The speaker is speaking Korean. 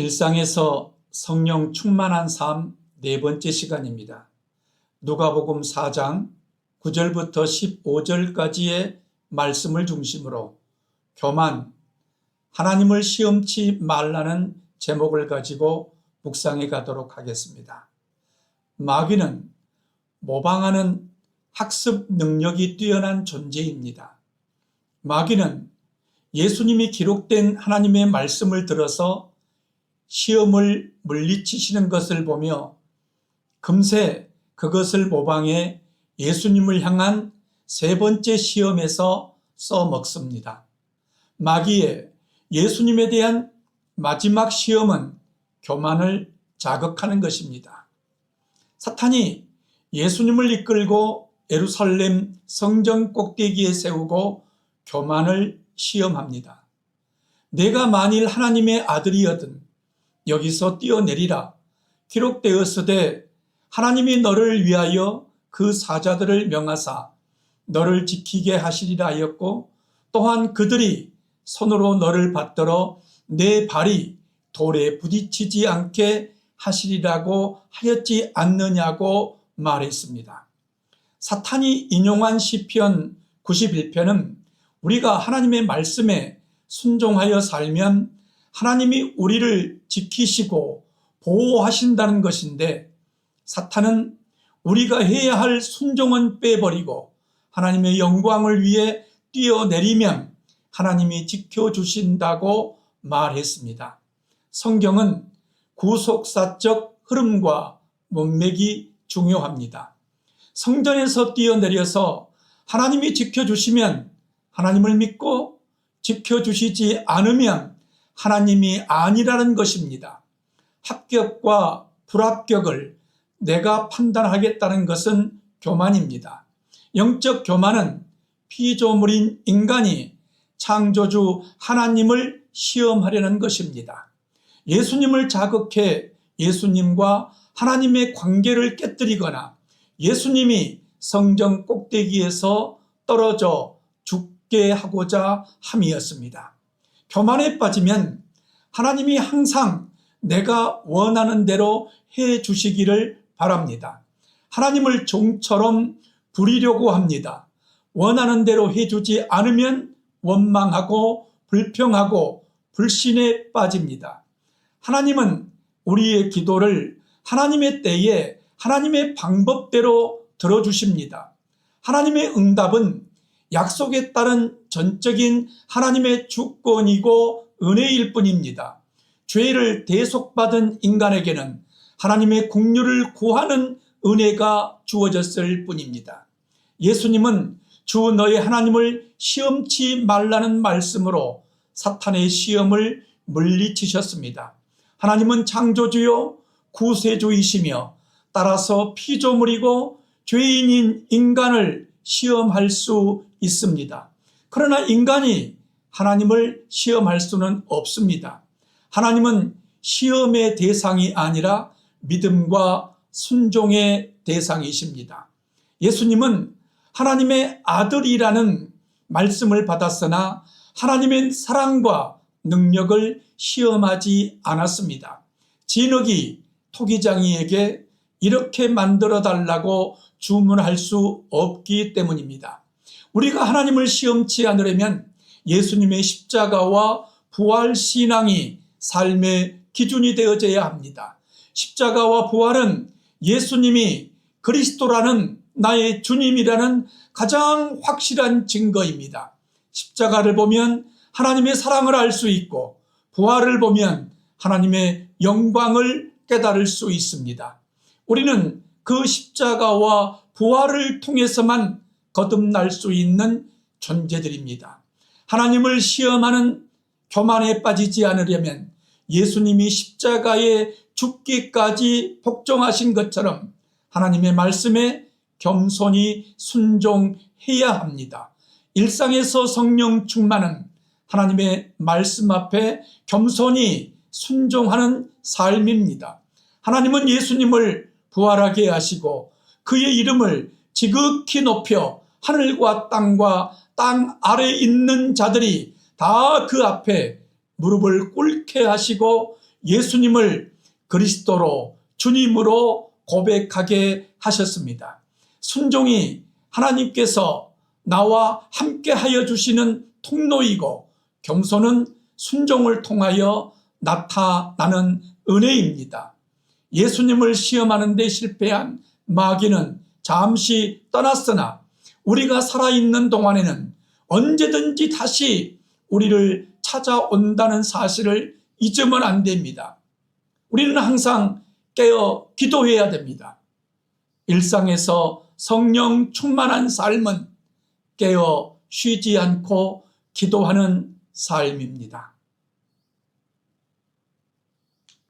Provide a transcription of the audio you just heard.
일상에서 성령 충만한 삶 네 번째 시간입니다. 누가복음 4장 9절부터 15절까지의 말씀을 중심으로 교만, 하나님을 시험치 말라는 제목을 가지고 묵상해 가도록 하겠습니다. 마귀는 모방하는 학습 능력이 뛰어난 존재입니다. 마귀는 예수님이 기록된 하나님의 말씀을 들어서 시험을 물리치시는 것을 보며 금세 그것을 모방해 예수님을 향한 세 번째 시험에서 써먹습니다. 마귀의 예수님에 대한 마지막 시험은 교만을 자극하는 것입니다. 사탄이 예수님을 이끌고 예루살렘 성전 꼭대기에 세우고 교만을 시험합니다. 내가 만일 하나님의 아들이거든 여기서 뛰어내리라 기록되었으되 하나님이 너를 위하여 그 사자들을 명하사 너를 지키게 하시리라 하였고 또한 그들이 손으로 너를 받들어 내 발이 돌에 부딪히지 않게 하시리라고 하였지 않느냐고 말했습니다. 사탄이 인용한 시편 91편은 우리가 하나님의 말씀에 순종하여 살면 하나님이 우리를 지키시고 보호하신다는 것인데 사탄은 우리가 해야 할 순종은 빼버리고 하나님의 영광을 위해 뛰어내리면 하나님이 지켜주신다고 말했습니다. 성경은 구속사적 흐름과 문맥이 중요합니다. 성전에서 뛰어내려서 하나님이 지켜주시면 하나님을 믿고 지켜주시지 않으면 하나님이 아니라는 것입니다. 합격과 불합격을 내가 판단하겠다는 것은 교만입니다. 영적 교만은 피조물인 인간이 창조주 하나님을 시험하려는 것입니다. 예수님을 자극해 예수님과 하나님의 관계를 깨뜨리거나 예수님이 성전 꼭대기에서 떨어져 죽게 하고자 함이었습니다. 교만에 빠지면 하나님이 항상 내가 원하는 대로 해 주시기를 바랍니다. 하나님을 종처럼 부리려고 합니다. 원하는 대로 해 주지 않으면 원망하고 불평하고 불신에 빠집니다. 하나님은 우리의 기도를 하나님의 때에 하나님의 방법대로 들어주십니다. 하나님의 응답은 약속에 따른 전적인 하나님의 주권이고 은혜일 뿐입니다. 죄를 대속받은 인간에게는 하나님의 국류를 구하는 은혜가 주어졌을 뿐입니다. 예수님은 주 너의 하나님을 시험치 말라는 말씀으로 사탄의 시험을 물리치셨습니다. 하나님은 창조주요 구세주이시며 따라서 피조물이고 죄인인 인간을 시험할 수 있습니다. 그러나 인간이 하나님을 시험할 수는 없습니다. 하나님은 시험의 대상이 아니라 믿음과 순종의 대상이십니다. 예수님은 하나님의 아들이라는 말씀을 받았으나 하나님의 사랑과 능력을 시험하지 않았습니다. 진흙이 토기장이에게 이렇게 만들어 달라고 주문할 수 없기 때문입니다. 우리가 하나님을 시험치 않으려면 예수님의 십자가와 부활 신앙이 삶의 기준이 되어져야 합니다. 십자가와 부활은 예수님이 그리스도라는 나의 주님이라는 가장 확실한 증거입니다. 십자가를 보면 하나님의 사랑을 알 수 있고 부활을 보면 하나님의 영광을 깨달을 수 있습니다. 우리는 그 십자가와 부활을 통해서만 거듭날 수 있는 존재들입니다. 하나님을 시험하는 교만에 빠지지 않으려면 예수님이 십자가에 죽기까지 복종하신 것처럼 하나님의 말씀에 겸손히 순종해야 합니다. 일상에서 성령 충만은 하나님의 말씀 앞에 겸손히 순종하는 삶입니다. 하나님은 예수님을 부활하게 하시고 그의 이름을 지극히 높여 하늘과 땅과 땅 아래 있는 자들이 다 그 앞에 무릎을 꿇게 하시고 예수님을 그리스도로 주님으로 고백하게 하셨습니다. 순종이 하나님께서 나와 함께 하여 주시는 통로이고 겸손은 순종을 통하여 나타나는 은혜입니다. 예수님을 시험하는 데 실패한 마귀는 잠시 떠났으나 우리가 살아있는 동안에는 언제든지 다시 우리를 찾아온다는 사실을 잊으면 안 됩니다. 우리는 항상 깨어 기도해야 됩니다. 일상에서 성령 충만한 삶은 깨어 쉬지 않고 기도하는 삶입니다.